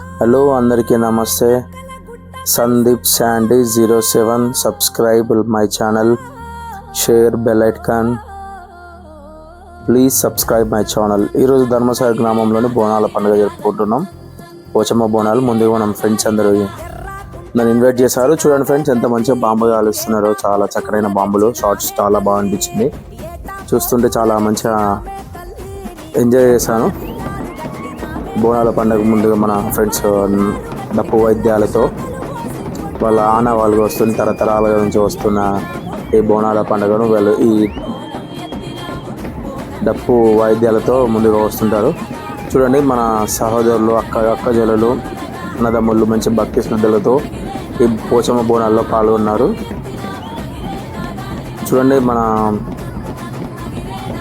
Hello అందరికీ నమస్తే. Sandeep Sandy zero seven. Subscribe my channel share bell icon please subscribe my channel ఈరోజు ధర్మసాగర్ గ్రామంలోని బోనాల పండుగ జరుపుకుంటున్నాం. పోచమ్మ బోనాలు ముందుగా మనం ఫ్రెండ్స్ అందరూ నన్ను ఇన్వైట్ చేశారు. చూడండి ఫ్రెండ్స్ ఎంత మంచిగా బాంబు కాలుస్తున్నారో. చాలా చక్కనైన బాంబులు షార్ట్స్ చాలా బాగా అనిపించింది. చూస్తుంటే చాలా మంచిగా ఎంజాయ్ చేశాను. బోనాల పండుగ ముందుగా మన ఫ్రెండ్స్ డప్పు వైద్యాలతో వాళ్ళ ఆనవాళ్ళు వస్తున్న తరతరాల నుంచి వస్తున్న ఈ బోనాల పండుగను వాళ్ళు ఈ డప్పు వాయిద్యాలతో ముందుగా వస్తుంటారు. చూడండి మన సహోదరులు అక్క అక్క అన్నదమ్ముళ్ళు మంచి భక్తి శ్రద్ధలతో ఈ పోచమ్మ బోనాల్లో పాల్గొన్నారు. చూడండి మన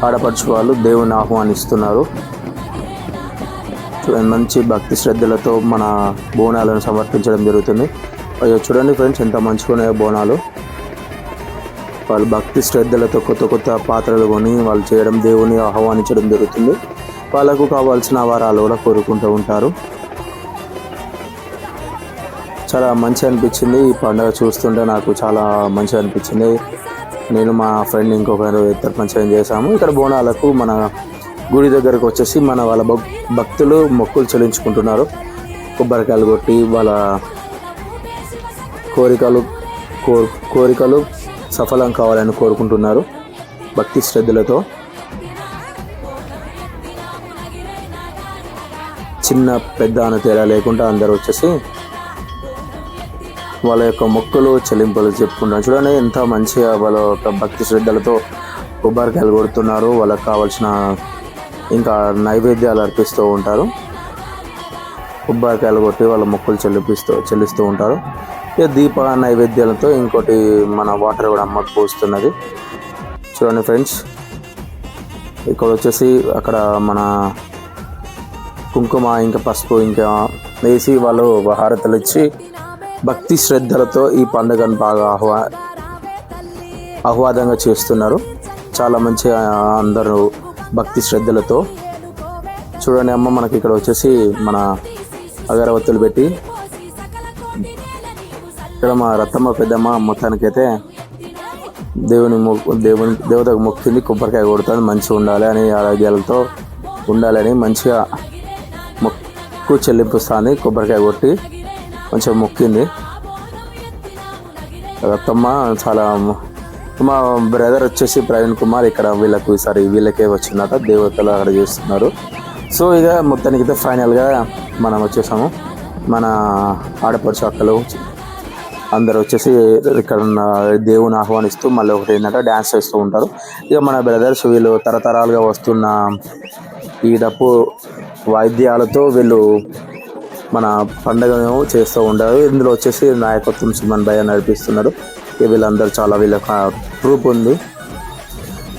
ఆడపడుచు వాళ్ళు దేవుని ఆహ్వానిస్తున్నారు. మంచి భక్తి శ్రద్ధలతో మన బోనాలను సమర్పించడం జరుగుతుంది. అయ్యో చూడండి ఫ్రెండ్స్ ఎంత మంచిగా ఉన్నాయో బోనాలు. వాళ్ళు భక్తి శ్రద్ధలతో కొత్త కొత్త పాత్రలు కొని వాళ్ళు చేయడం దేవుని ఆహ్వానించడం జరుగుతుంది. వాళ్ళకు కావాల్సిన వరాలు కూడా కోరుకుంటూ ఉంటారు. చాలా మంచి అనిపించింది. ఈ పండుగ చూస్తుంటే నాకు చాలా మంచి అనిపించింది. నేను మా ఫ్రెండ్ ఇంకొకరు ఇద్దరు మంచిగా చేశాము ఇక్కడ బోనాలకు మన గుడి దగ్గరకు వచ్చేసి మన వాళ్ళ భక్- భక్తులు మొక్కులు చెల్లించుకుంటున్నారు. కొబ్బరికాయలు కొట్టి వాళ్ళ కోరికలు కోర్ కోరికలు సఫలం కావాలని కోరుకుంటున్నారు భక్తి శ్రద్ధలతో. చిన్న పెద్ద అని తేడా లేకుండా అందరూ వచ్చేసి వాళ్ళ యొక్క మొక్కులు చెల్లింపులు చెప్పుకుంటారు చూడండి ఎంత మంచిగా వాళ్ళ యొక్క భక్తి శ్రద్ధలతో కొబ్బరికాయలు కొడుతున్నారు. వాళ్ళకి కావాల్సిన ఇంకా నైవేద్యాలు అర్పిస్తూ ఉంటారు. కొబ్బరికాయలు కొట్టి వాళ్ళ మొక్కులు చెల్లిపిస్తూ చెల్లిస్తూ ఉంటారు. ఇక దీప నైవేద్యాలతో ఇంకోటి మన వాటర్ కూడా అమ్మకు పోస్తున్నది. చూడండి ఫ్రెండ్స్. ఇక్కడ వచ్చేసి అక్కడ మన కుంకుమ ఇంకా పసుపు ఇంకా వేసి వాళ్ళు హారతలు ఇచ్చి భక్తి శ్రద్ధలతో ఈ పండుగను బాగా ఆహ్వా ఆహ్వాదంగా చేస్తున్నారు. చాలా మంచిగా అందరూ భక్తి శ్రద్ధలతో. చూడండి అమ్మ మనకి ఇక్కడ వచ్చేసి మన అగరవత్తులు పెట్టి. ఇక్కడ మా రత్తమ్మ పెద్దమ్మ మొత్తానికైతే దేవుని మొక్కు దేవుని దేవతకు మొక్కింది కొబ్బరికాయ కొడుతుంది మంచిగా ఉండాలి అని ఆరోగ్యాలతో ఉండాలని మంచిగా మొక్కు చెల్లింపుస్తుంది కొబ్బరికాయ కొట్టి మంచిగా మొక్కింది. రత్తమ్మ చాలా మా బ్రదర్ వచ్చేసి ప్రవీణ్ కుమార్. ఇక్కడ వీళ్ళకు ఈసారి వీళ్ళకే వచ్చిందట. దేవతలు అక్కడ చేస్తున్నారు. సో ఇక మొత్తానికి అయితే ఫైనల్గా మనం వచ్చేసాము. మన ఆడపడుచు అక్కలు అందరు వచ్చేసి ఇక్కడ ఉన్న దేవుని ఆహ్వానిస్తూ మళ్ళీ ఒకటి ఏంటంటే డ్యాన్స్ చేస్తూ ఉంటారు. ఇక మన బ్రదర్స్ వీళ్ళు తరతరాలుగా వస్తున్న ఈ డప్పు వాయిద్యాలతో వీళ్ళు మన పండుగను చేస్తూ ఉంటారు. ఇందులో వచ్చేసి నాయకత్వం సుమన్ భయ్య నడిపిస్తున్నారు. వీళ్ళందరూ చాలా వీళ్ళకి ట్రూప్ ఉంది.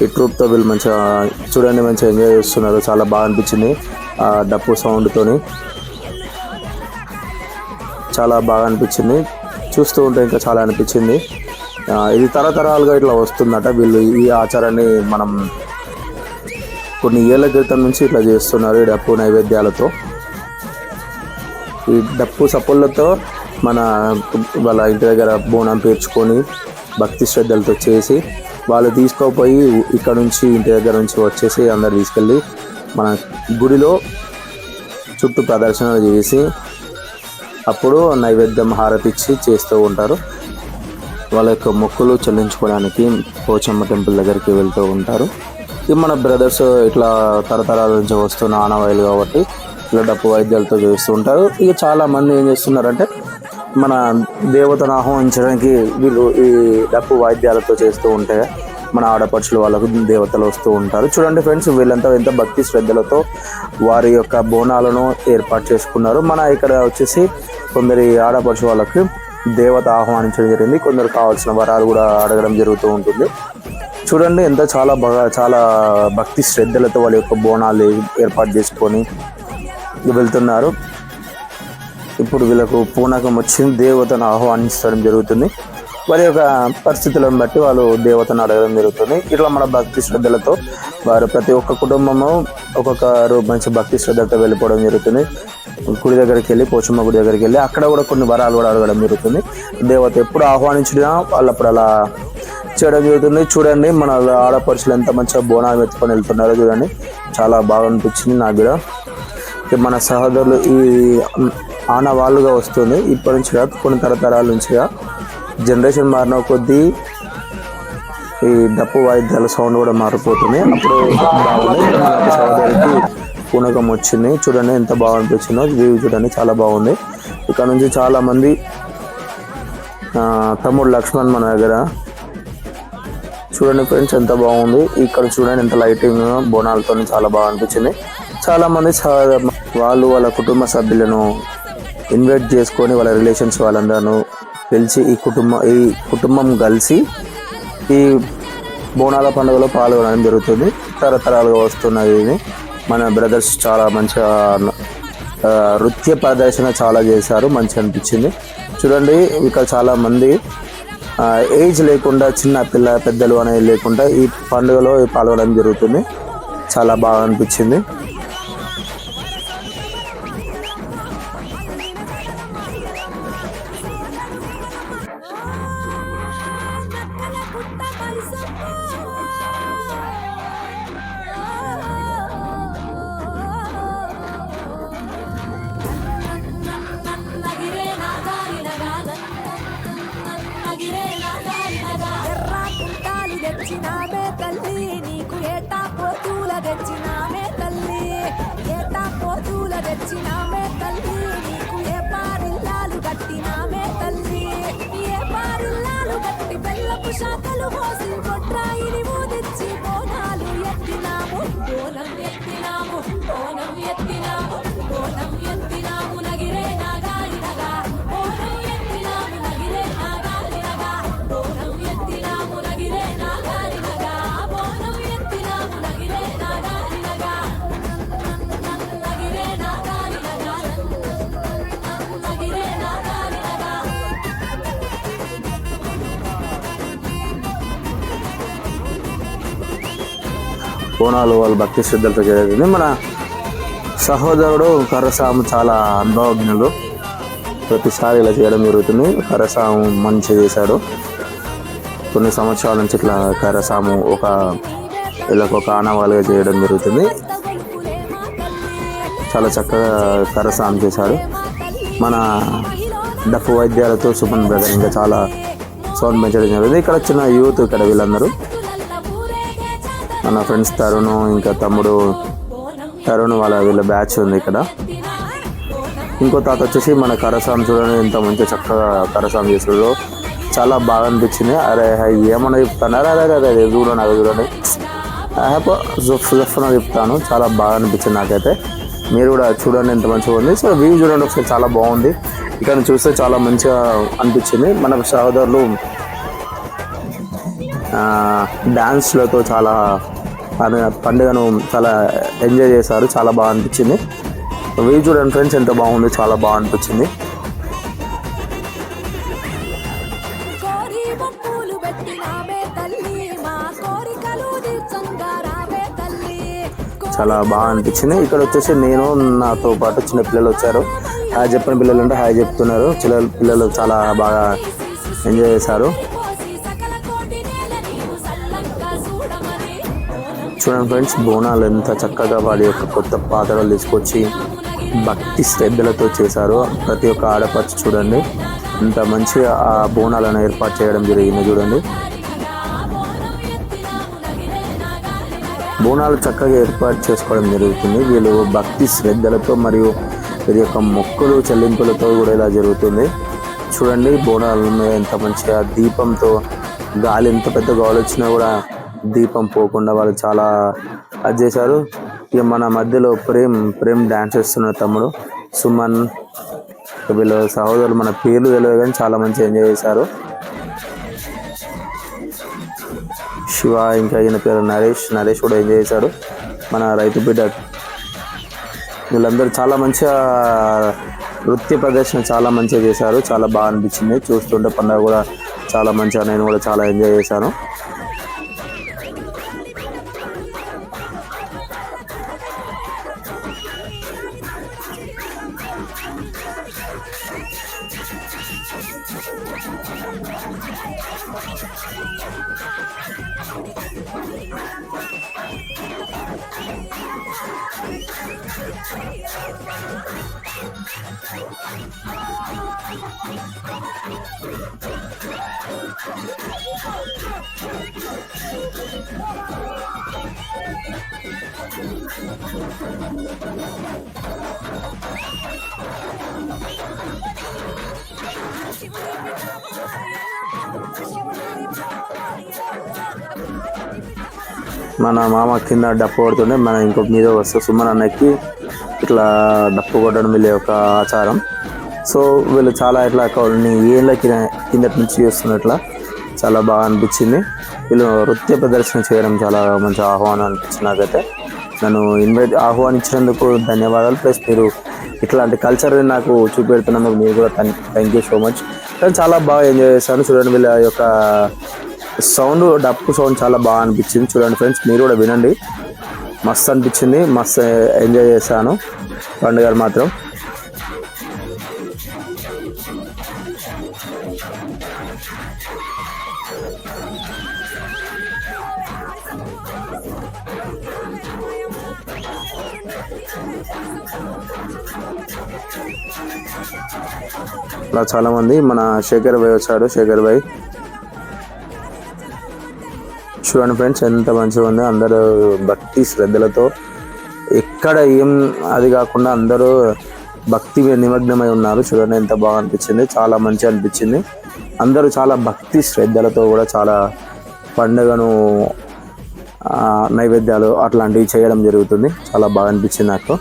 ఈ ట్రూప్తో వీళ్ళు మంచిగా చూడండి మంచిగా ఎంజాయ్ చేస్తున్నారు. చాలా బాగా అనిపించింది ఆ డప్పు సౌండ్తోని చాలా బాగా అనిపించింది. చూస్తూ ఉంటే ఇంకా చాలా అనిపించింది. ఇది తరతరాలుగా ఇట్లా వస్తుందట. వీళ్ళు ఈ ఆచారాన్ని మనం కొన్ని ఏళ్ళ క్రితం నుంచి ఇట్లా చేస్తున్నారు ఈ డప్పు నైవేద్యాలతో. ఈ డప్పు సపోళ్ళతో మన వాళ్ళ ఇంటి దగ్గర బోనం పేర్చుకొని భక్తి శ్రద్ధలతో చేసి వాళ్ళు తీసుకోపోయి ఇక్కడ నుంచి ఇంటి దగ్గర నుంచి వచ్చేసి అందరు తీసుకెళ్ళి మన గుడిలో చుట్టూ ప్రదర్శనలు చేసి అప్పుడు నైవేద్యం హారతిచ్చి చేస్తూ ఉంటారు. వాళ్ళ యొక్క మొక్కులు చెల్లించుకోవడానికి పోచమ్మ టెంపుల్ దగ్గరికి వెళ్తూ ఉంటారు. ఇది మన బ్రదర్స్ ఇట్లా తరతరాల నుంచి వస్తున్న ఆనవాయిలు కాబట్టి ఇలా డప్పు వైద్యాలతో చేస్తూ ఉంటారు ఇక చాలా మంది ఏం చేస్తున్నారంటే మన దేవతను ఆహ్వానించడానికి వీళ్ళు ఈ డప్పు వాయిద్యాలతో చేస్తూ ఉంటే మన ఆడపడుచులు వాళ్ళకు దేవతలు వస్తూ ఉంటారు. చూడండి ఫ్రెండ్స్ వీళ్ళంతా ఎంత భక్తి శ్రద్ధలతో వారి యొక్క బోనాలను ఏర్పాటు చేసుకున్నారు. మన ఇక్కడ వచ్చేసి కొందరి ఆడపడుచు వాళ్ళకి దేవత ఆహ్వానించడం జరిగింది. కొందరు కావాల్సిన వరాలు కూడా అడగడం జరుగుతూ ఉంటుంది. చూడండి ఎంత చాలా బాగా చాలా భక్తి శ్రద్ధలతో వాళ్ళ యొక్క బోనాలు ఏర్పాటు చేసుకొని వెళ్తున్నారు. ఇప్పుడు వీళ్ళకు పూనకం వచ్చింది దేవతను ఆహ్వానించడం జరుగుతుంది. వారి యొక్క పరిస్థితులను బట్టి వాళ్ళు దేవతను అడగడం జరుగుతుంది. ఇట్లా మన భక్తి శ్రద్ధలతో వారు ప్రతి ఒక్క కుటుంబము ఒక్కొక్క మంచి భక్తి శ్రద్ధలతో వెళ్ళిపోవడం జరుగుతుంది. గుడి దగ్గరికి వెళ్ళి పోచమ్మ గుడి దగ్గరికి వెళ్ళి అక్కడ కూడా కొన్ని వరాలు కూడా అడగడం జరుగుతుంది. దేవత ఎప్పుడు ఆహ్వానించినా వాళ్ళు అప్పుడు అలా చేయడం జరుగుతుంది. చూడండి మన ఆడపడుచులు ఎంత మంచిగా బోనాలు ఎత్తుకొని వెళ్తున్నారో చూడండి. చాలా బాగా అనిపించింది నాకు కూడా. మన సహోదరులు ఈ ఆనవాళ్ళుగా వస్తుంది. ఇప్పటి నుంచిగా కొన్ని తరతరాల నుంచిగా జనరేషన్ మారిన కొద్దీ ఈ డప్పు వాయిద్యాల సౌండ్ కూడా మారిపోతుంది. అప్పుడు బాగుంది. సహోదరికి పూనకం వచ్చింది. చూడండి ఎంత బాగా అనిపించిందో వ్యూ చూడండి చాలా బాగుంది. ఇక్కడ నుంచి చాలామంది తమ్ముడు లక్ష్మణ్ మన దగ్గర. చూడండి ఫ్రెండ్స్ ఎంత బాగుంది. ఇక్కడ చూడండి ఎంత లైటింగ్ బోనాలతో చాలా బాగా అనిపించింది. చాలా మంది వాళ్ళు వాళ్ళ కుటుంబ సభ్యులను ఇన్వైట్ చేసుకొని వాళ్ళ రిలేషన్స్ వాళ్ళందరూ పిలిచి ఈ కుటుంబం ఈ కుటుంబం కలిసి ఈ బోనాల పండుగలో పాల్గొనడం జరుగుతుంది. తరతరాలుగా వస్తున్నది ఇది. మన బ్రదర్స్ చాలా మంచిగా నృత్య ప్రదర్శన చాలా చేశారు. మంచి అనిపించింది. చూడండి ఇక్కడ చాలామంది ఏజ్ లేకుండా చిన్న పిల్ల పెద్దలు అనేది లేకుండా ఈ పండుగలో పాల్గొనడం జరుగుతుంది. చాలా బాగా అనిపించింది. ఎర్రాకుంటాలు తెచ్చినామే తల్లి నీకు ఏటా పోతూల తెచ్చినామే తల్లి ఏటా పోతూల తెచ్చినామే తల్లి నీకు ఏ పారిల్లాలు కట్టినామే తల్లి ఏ పారిల్లాలు కట్టి బెల్లపు శాఖలు పోసి కొట్రాయిని ఊదిచ్చి బోనాలు ఎత్తినాము. బోనం ఎత్తినాము బోనం ఎత్తినాము బోనం ఎత్తినాము. బోనాలు వాళ్ళు భక్తి శ్రద్ధలతో జరుగుతుంది మన సహోదరుడు కరసాము చాలా అనుభవజ్ఞులు ప్రతిసారి ఇలా చేయడం జరుగుతుంది. కరసాము మంచి చేశాడు. కొన్ని సంవత్సరాల నుంచి ఇట్లా కరసాము ఒక ఇలా ఒక ఆనవాలుగా చేయడం జరుగుతుంది. చాలా చక్కగా కరసాం చేశాడు. మన డప్పు వైద్యాలతో సుమన్ బ్రదర్ ఇంకా చాలా సౌండ్ పెంచడం జరిగింది. ఇక్కడ చిన్న యూత్ ఇక్కడ వీళ్ళందరూ. మన ఫ్రెండ్స్ తరుణ్ ఇంకా తమ్ముడు తరుణ్ వాళ్ళ వీళ్ళ బ్యాచ్ ఉంది ఇక్కడ. ఇంకో తాత వచ్చేసి మన కరసాం చూడండి ఎంత మంచిగా చక్కగా కరసాం చేసాడు. చాలా బాగా అనిపించింది. అరే హై, ఏమన్నా చెప్తాను? అరే అరే అరే చూడండి అది చూడండి. హ్యాపీ జఫ్ జఫ్ అని చెప్తాను. చాలా బాగా అనిపించింది నాకైతే. మీరు కూడా చూడండి ఎంత మంచిగా ఉంది. సో వ్యూ చూడండి ఒకసారి చాలా బాగుంది. ఇక్కడ చూస్తే చాలా మంచిగా అనిపించింది. మన సహోదరులు ఆ, డాన్స్లతో చాలా పండుగను చాలా ఎంజాయ్ చేశారు. చాలా బాగా అనిపించింది వ్యూ చూడండి ఫ్రెండ్స్ ఎంత బాగుంది చాలా బాగా అనిపించింది చాలా బాగా అనిపించింది ఇక్కడ వచ్చేసి నేను నాతో పాటు చిన్న పిల్లలు వచ్చారు. హాయ్ చెప్పిన పిల్లలు ఉంటే హాయ్ చెప్తున్నారు. చిన్న పిల్లలు చాలా బాగా ఎంజాయ్ చేశారు. చూడండి ఫ్రెండ్స్. బోనాలు ఎంత చక్కగా వారి యొక్క కొత్త పాత్రలు తీసుకొచ్చి భక్తి శ్రద్ధలతో చేశారు. ప్రతి ఒక్క ఆడపడుచు చూడండి. ఇంత మంచిగా ఆ బోనాలను ఏర్పాటు చేయడం జరిగింది చూడండి. బోనాలు చక్కగా ఏర్పాటు చేసుకోవడం జరుగుతుంది. వీళ్ళు భక్తి శ్రద్ధలతో మరియు వీరి యొక్క మొక్కులు చెల్లింపులతో కూడా ఇలా జరుగుతుంది. చూడండి బోనాలను ఎంత మంచిగా దీపంతో గాలి ఎంత పెద్ద గాలి వచ్చినా కూడా దీపం పోకుండా వాళ్ళు చాలా అది చేశారు. ఇక మన మధ్యలో ప్రేమ్ ప్రేమ్ డ్యాన్స్ చేస్తున్న తమ్ముడు. సుమన్ వీళ్ళ సహోదరులు మన పేర్లు తెలియదు కానీ చాలా మంచిగా ఎంజాయ్ చేశారు. శివ ఇంకా ఈయన పేరు నరేష్. నరేష్ కూడా ఎంజాయ్ చేశాడు. మన రైతు బిడ్డ. వీళ్ళందరూ చాలా మంచిగా నృత్య ప్రదర్శన చాలా మంచిగా చేశారు. చాలా బాగా అనిపించింది. చూస్తుంటే పండుగ కూడా చాలా మంచిగా నేను కూడా చాలా ఎంజాయ్ చేశాను. మన మామ కింద డప్పు కొడుతుండే మన ఇంకో మీద వస్తే సుమన్ అన్నకి ఇట్లా డప్పు కొట్టడం వీళ్ళ యొక్క ఆచారం. సో వీళ్ళు చాలా ఇట్లా కొన్ని ఏళ్ళ కింద- కిందటి నుంచి చేస్తున్నట్లా చాలా బాగా అనిపించింది. వీళ్ళు నృత్య ప్రదర్శన చేయడం చాలా మంచి ఆహ్వానం అనిపించింది నాకైతే. నన్ను ఇన్వైట్ ఆహ్వానించినందుకు ధన్యవాదాలు. ప్లస్ మీరు ఇట్లాంటి కల్చర్ని నాకు చూపెడుతున్నందుకు మీరు కూడా థ్యాంక్ యూ సో మచ్ కానీ చాలా బాగా ఎంజాయ్ చేశాను. చూడండి వీళ్ళ యొక్క సౌండ్ డప్పు సౌండ్ చాలా బాగా అనిపించింది. చూడండి ఫ్రెండ్స్ మీరు కూడా వినండి. మస్తు అనిపించింది. మస్తు ఎంజాయ్ చేశాను. పండుగలు మాత్రం. ఇలా చాలామంది మన శేఖర్ భాయ్ వచ్చాడు. శేఖర్ భాయ్. చూడండి ఫ్రెండ్స్ ఎంత మంచిగా ఉంది. అందరూ భక్తి శ్రద్ధలతో ఎక్కడ ఏం అది కాకుండా అందరూ భక్తి నిమగ్నమై ఉన్నారు. చూడండి ఎంత బాగా అనిపించింది. చాలా మంచిగా అనిపించింది. అందరూ చాలా భక్తి శ్రద్ధలతో కూడా చాలా పండుగను నైవేద్యాలు అట్లాంటివి చేయడం జరుగుతుంది. చాలా బాగా అనిపించింది నాకు.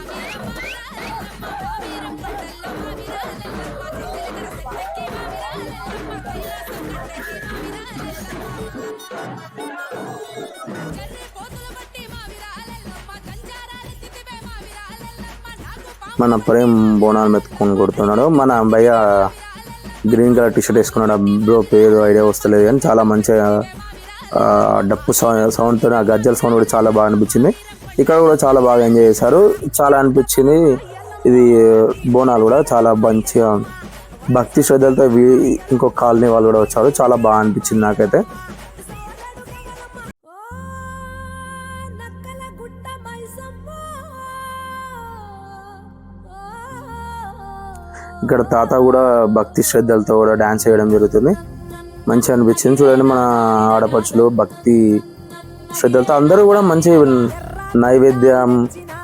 మన ప్రేమ్ బోనాలు మెత్తుకొని కొడుతున్నాడు. మన భయ్య గ్రీన్ కలర్ టీ షర్ట్ వేసుకున్నాడు. బ్రో పేరు ఐడియా వస్తలేదు కానీ చాలా మంచిగా డప్పు సౌండ్ సౌండ్తో ఆ గజ్జల సౌండ్ కూడా చాలా బాగా అనిపించింది. ఇక్కడ కూడా చాలా బాగా ఎంజాయ్ చేశారు. చాలా అనిపించింది. ఇది బోనాలు కూడా చాలా మంచిగా భక్తి శ్రద్ధలతో వీ- ఇంకో కాలనీ వాళ్ళు కూడా వచ్చారు. చాలా బాగా అనిపించింది నాకైతే. ఇక్కడ తాత కూడా భక్తి శ్రద్ధలతో కూడా డ్యాన్స్ చేయడం జరుగుతుంది. మంచిగా అనిపించింది. చూడండి మన ఆడపడుచులు భక్తి శ్రద్ధలతో అందరూ కూడా మంచి నైవేద్యం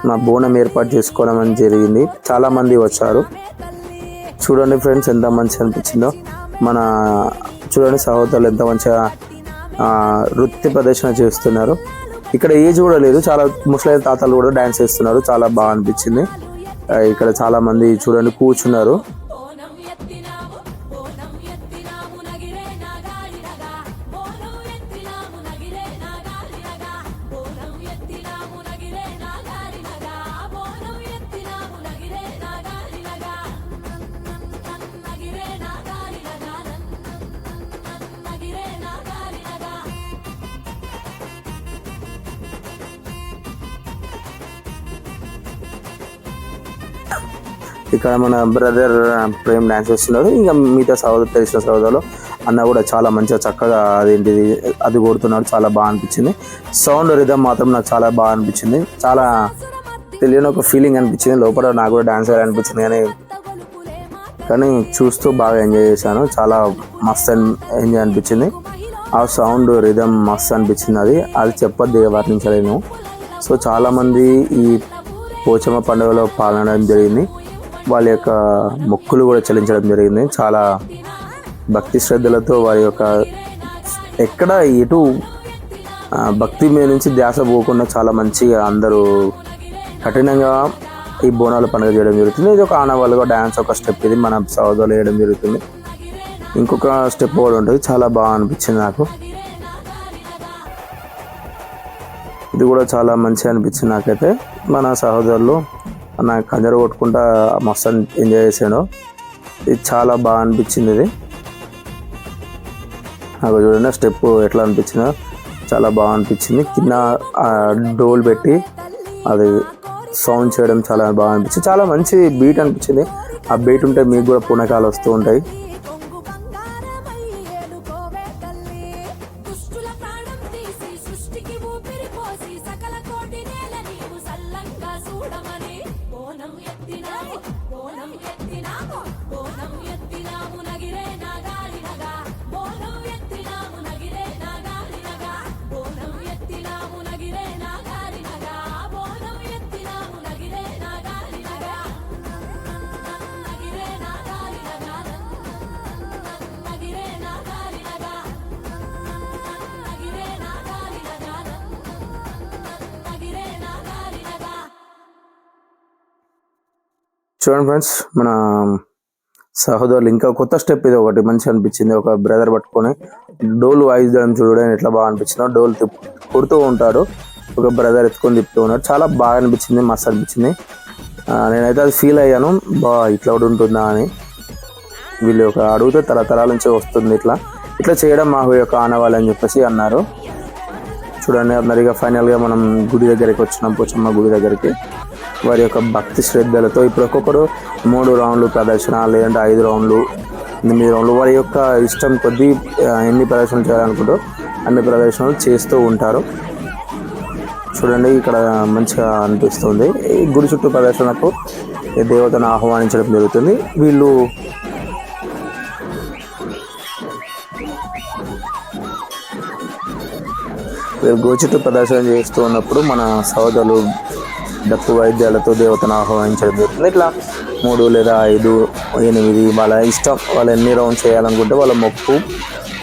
మా బోనం ఏర్పాటు చేసుకోవడం అని జరిగింది. చాలామంది వచ్చారు. చూడండి ఫ్రెండ్స్ ఎంత మంచిగా అనిపించిందో. మన చూడండి సహోదరులు ఎంత మంచిగా నృత్య ప్రదర్శన చేస్తున్నారు. ఇక్కడ ఏజ్ కూడా లేదు. చాలా ముసలి తాతలు కూడా డ్యాన్స్ చేస్తున్నారు. చాలా బాగా అనిపించింది. ఇక్కడ చాలా మంది చూడండి కూర్చున్నారు. ఇక్కడ మన బ్రదర్ ప్రేమ్ డాన్స్ చేస్తున్నారు ఇంకా మిగతా సోదరు తెలిసిన సోదరులు అన్న కూడా చాలా మంచిగా చక్కగా అదేంటిది అది కొడుతున్నాడు. చాలా బాగా అనిపించింది. సౌండ్ రిధమ్ మాత్రం నాకు చాలా బాగా అనిపించింది. చాలా తెలియని ఒక ఫీలింగ్ అనిపించింది. లోపల నాకు కూడా డాన్స్ అనిపించింది కానీ కానీ చూస్తూ బాగా ఎంజాయ్ చేశాను. చాలా మస్త్ ఎంజాయ్ అనిపించింది. ఆ సౌండ్ రిధమ్ మస్త్ అనిపించింది అది. అది చెప్పొద్దు వర్ణించలేను సో చాలామంది ఈ పోచమ్మ పండుగలో పాల్గొనడం జరిగింది. వాళ్ళ యొక్క మొక్కులు కూడా చెల్లించడం జరిగింది. చాలా భక్తి శ్రద్ధలతో వారి యొక్క ఎక్కడ ఎటు భక్తి మీద నుంచి ధ్యాస పోకుండా చాలా మంచిగా అందరూ కఠినంగా ఈ బోనాల పండుగ చేయడం జరుగుతుంది. ఇది ఒక ఆనవాళ్ళుగా డ్యాన్స్ ఒక స్టెప్ ఇది మన సౌదలో వేయడం జరుగుతుంది. ఇంకొక స్టెప్ కూడా ఉంటుంది. చాలా బాగా అనిపించింది నాకు. ఇది కూడా చాలా మంచిగా అనిపించింది నాకైతే. మన సహోదరులు నా కంజర కొట్టుకుంటా మస్తు ఎంజాయ్ చేశాను ఇది చాలా బాగా అనిపించింది ఇది. నాకు చూడండి స్టెప్ ఎట్లా అనిపించిందో. చాలా బాగా అనిపించింది. కింద ఆ డోల్ పెట్టి అది సౌండ్ చేయడం చాలా బాగా అనిపించింది. చాలా మంచి బీట్ అనిపించింది. ఆ బీట్ ఉంటే మీకు కూడా పుణకాలు వస్తూ ఉంటాయి. చూడండి ఫ్రెండ్స్ మన సహోదరులు ఇంకా కొత్త స్టెప్ ఇది ఒకటి మంచిగా అనిపించింది. ఒక బ్రదర్ పట్టుకొని డోలు వాయిద్యం చూడడం ఎట్లా బాగా అనిపించిందో డోలు తిప్పు కొడుతూ ఉంటాడు. ఒక బ్రదర్ ఎత్తుకొని తిప్పుతూ ఉన్నాడు. చాలా బాగా అనిపించింది మస్తు అనిపించింది. నేనైతే అది ఫీల్ అయ్యాను. బా ఇట్లా కూడా ఉంటుందా అని. వీళ్ళు ఒక అడిగితే తరతరాల నుంచి వస్తుంది ఇట్లా. ఇట్లా చేయడం మా యొక్క ఆనవాళ్ళు అని చెప్పేసి అన్నారు. చూడండి అన్నారు ఇక ఫైనల్గా మనం గుడి దగ్గరికి వచ్చినాం పోచమ్మ గుడి దగ్గరికి. వారి యొక్క భక్తి శ్రద్ధలతో ఇప్పుడు ఒక్కొక్కరు మూడు రౌండ్లు ప్రదర్శన లేదంటే ఐదు రౌండ్లు ఎనిమిది రౌండ్లు వారి యొక్క ఇష్టం కొద్దీ ఎన్ని ప్రదర్శనలు చేయాలనుకుంటూ అన్ని ప్రదర్శనలు చేస్తూ ఉంటారు. చూడండి ఇక్కడ మంచిగా అనిపిస్తుంది. ఈ గుడి చుట్టూ ప్రదర్శనకు దేవతను ఆహ్వానించడం జరుగుతుంది. వీళ్ళు వీళ్ళు గోచుట్టు ప్రదర్శన చేస్తూ ఉన్నప్పుడు మన సోదరులు డప్పు వైద్యాలతో దేవతను ఆహ్వానించడం జరుగుతుంది ఇట్లా మూడు లేదా ఐదు ఎనిమిది వాళ్ళ ఇష్టం. వాళ్ళు ఎన్ని రౌండ్ చేయాలనుకుంటే వాళ్ళ మొక్కు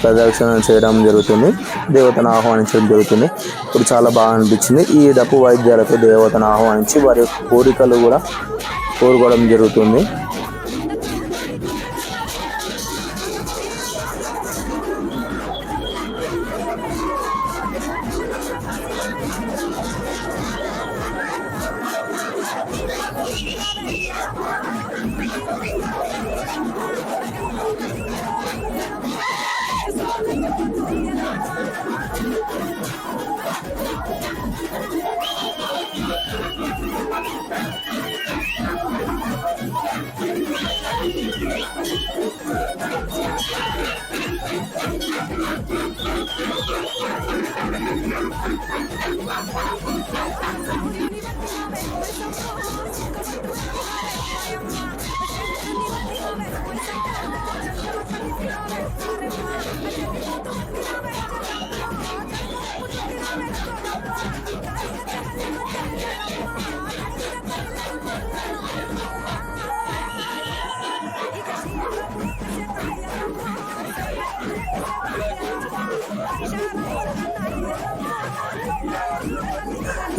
ప్రదర్శన చేయడం జరుగుతుంది. దేవతను ఆహ్వానించడం జరుగుతుంది. ఇప్పుడు చాలా బాగా అనిపించింది. ఈ డప్పు వైద్యాలతో దేవతను ఆహ్వానించి వారి యొక్క కోరికలు కూడా కోరుకోవడం జరుగుతుంది.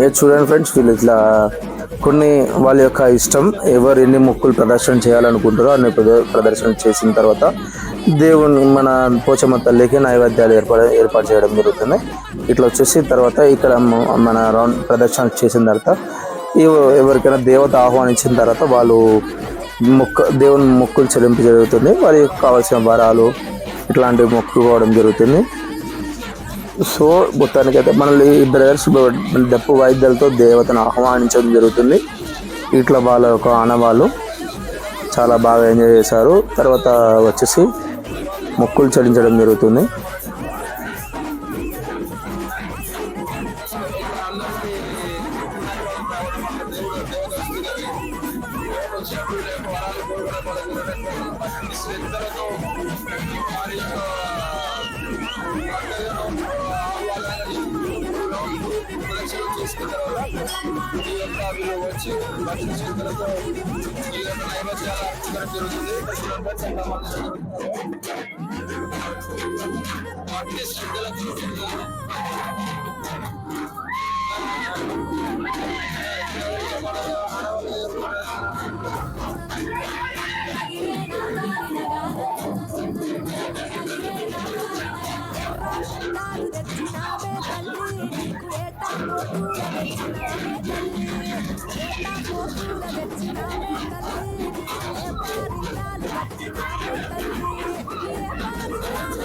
ఏ చూడండి ఫ్రెండ్స్ వీళ్ళు ఇట్లా కొన్ని వాళ్ళ యొక్క ఇష్టం ఎవరు ఎన్ని మొక్కులు ప్రదర్శన చేయాలనుకుంటారో అన్ని ప్రదర్శన చేసిన తర్వాత దేవుని మన పోచమ్మ తల్లికి నైవేద్యాలు ఏర్పాటు ఏర్పాటు చేయడం జరుగుతుంది. ఇట్లా వచ్చేసి తర్వాత ఇక్కడ మన రౌండ్ ప్రదర్శన చేసిన తర్వాత ఎవరికైనా దేవత ఆహ్వానించిన తర్వాత వాళ్ళు మొక్క దేవుని మొక్కులు చెల్లింపు జరుగుతుంది. వారికి కావాల్సిన వరాలు ఇట్లాంటివి మొక్కుకోవడం జరుగుతుంది. సో మొత్తానికైతే మనల్ని ఈ బ్రదర్స్ డప్పు వాయిద్యాలతో దేవతను ఆహ్వానించడం జరుగుతుంది. ఇట్లా వాళ్ళ యొక్క ఆనవాళ్ళు చాలా బాగా ఎంజాయ్ చేశారు. తర్వాత వచ్చేసి మొక్కులు చెల్లించడం జరుగుతుంది. శివుడే పొలాలు కూడా పలుకులు పట్టి వచ్చి భక్తి శ్రద్ధలతో ఈ తాను తెచ్చినావే తల్లి నీకు ఏటా పోతుల తెచ్చినావే తల్లి ఏటా పోతుల తెచ్చినావే తల్లి ఏ పారిల్లాలు తెచ్చినావే తల్లి ఏ పారిల్లాలు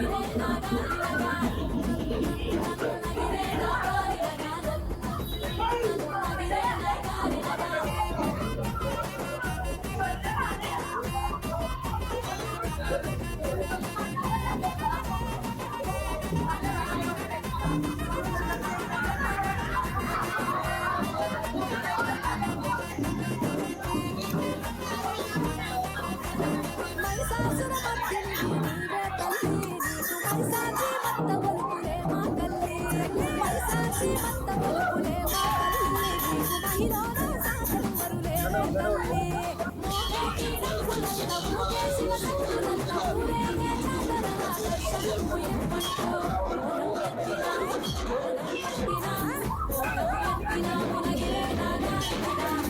Yeah.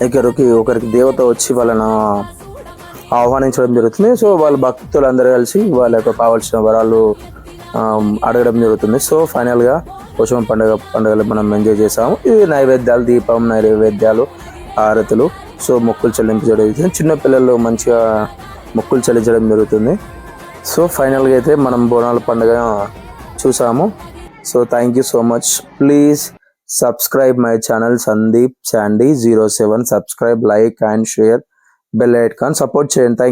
తల్లి కొంగు ఒకరికి దేవత వచ్చి వాళ్ళను ఆహ్వానించడం జరుగుతుంది. సో వాళ్ళ భక్తులందరూ కలిసి వాళ్ళ యొక్క కావాల్సిన వరాలు అడగడం జరుగుతుంది. సో ఫైనల్గా పోషమ పండుగ పండుగలు మనం ఎంజాయ్ చేసాము. ఇది నైవేద్యాలు దీపం నైవేద్యాలు హారతులు. సో మొక్కులు చెల్లించడం జరుగుతుంది. చిన్న పిల్లలు మంచిగా మొక్కులు చెల్లించడం జరుగుతుంది. సో ఫైనల్గా అయితే మనం బోనాల పండుగ చూసాము. So thank you so much please subscribe my channel Sandeep Sandy zero seven subscribe like and share bell icon support చేయండి. థ్యాంక్